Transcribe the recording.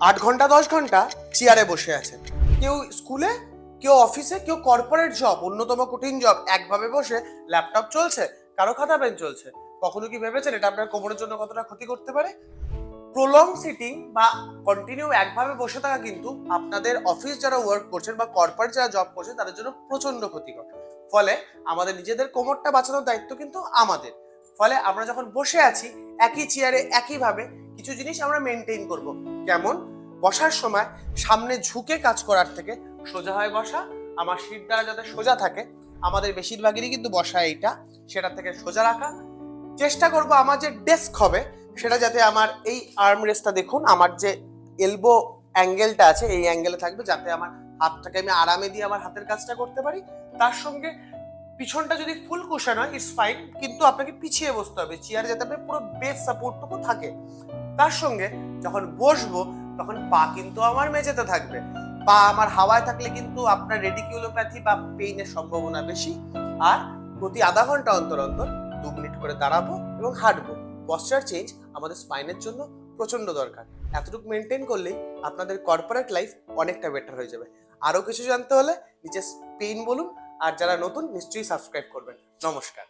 আট ঘণ্টা, দশ ঘণ্টা চেয়ারে বসে আছেন। কেউ স্কুলে, কেউ অফিসে কেউ কর্পোরেট জব অন্যতম কঠিন জব একভাবে বসে ল্যাপটপ চলছে, কারও খাতা পেন চলছে। কখনো কি ভেবেছেন এটা আপনার কোমরের জন্য কতটা ক্ষতি করতে পারে? প্রলং সিটিং বা কন্টিনিউ একভাবে বসে থাকা কিন্তু আপনাদের অফিস যারা ওয়ার্ক করছেন বা কর্পোরেট যারা জব করছেন, তাদের জন্য প্রচণ্ড ক্ষতিকর। ফলে আমাদের নিজেদের কোমরটা বাঁচানোর দায়িত্ব কিন্তু আমাদের। ফলে আমরা যখন বসে আছি, একই চেয়ারে একইভাবে কিছু জিনিস আমরা মেনটেন করব। কেমন বসার সময় সামনে ঝুঁকে কাজ করার থেকে সোজা হয়ে বসা, আমার সিট দ্বারা যাতে সোজা থাকে, আমাদের বেশিরভাগেরই কিন্তু বসা এইটা, সেটা থেকে সোজা রাখা। চেষ্টা করব আমার যে ডেস্ক হবে, সেটা যাতে আমার এই আর্ম রেসটা দেখুন, আমার যে এলবো অ্যাঙ্গেলটা আছে, এই অ্যাঙ্গেলে থাকবে, যাতে আমার হাতটাকে আমি আরামে দিয়ে আমার হাতের কাজটা করতে পারি। তার সঙ্গে পিছনটা যদি ফুল কুশন হয় ইটস ফাইন কিন্তু আপনাকে পিছিয়ে বসতে হবে। চেয়ারে যাতে আপনার পুরো বেস সাপোর্টটুকু থাকে। তার সঙ্গে যখন বসবো, তখন পা কিন্তু আমার মেঝেতে থাকবে। পা আমার হাওয়ায় থাকলে কিন্তু আপনার রেডিকিউলোপ্যাথি বা পেইনের সম্ভাবনা বেশি। আর প্রতি আধা ঘণ্টা অন্তর অন্তর দু মিনিট করে দাঁড়াবো এবং হাঁটবো। পশ্চার চেঞ্জ আমাদের স্পাইনের জন্য প্রচণ্ড দরকার। এতটুকু মেনটেন করলেই আপনাদের কর্পোরেট লাইফ অনেকটা বেটার হয়ে যাবে। আরও কিছু জানতে হলে নিচে পেইন বলুন আর যারা নতুন নিশ্চয়ই সাবস্ক্রাইব করবেন। নমস্কার।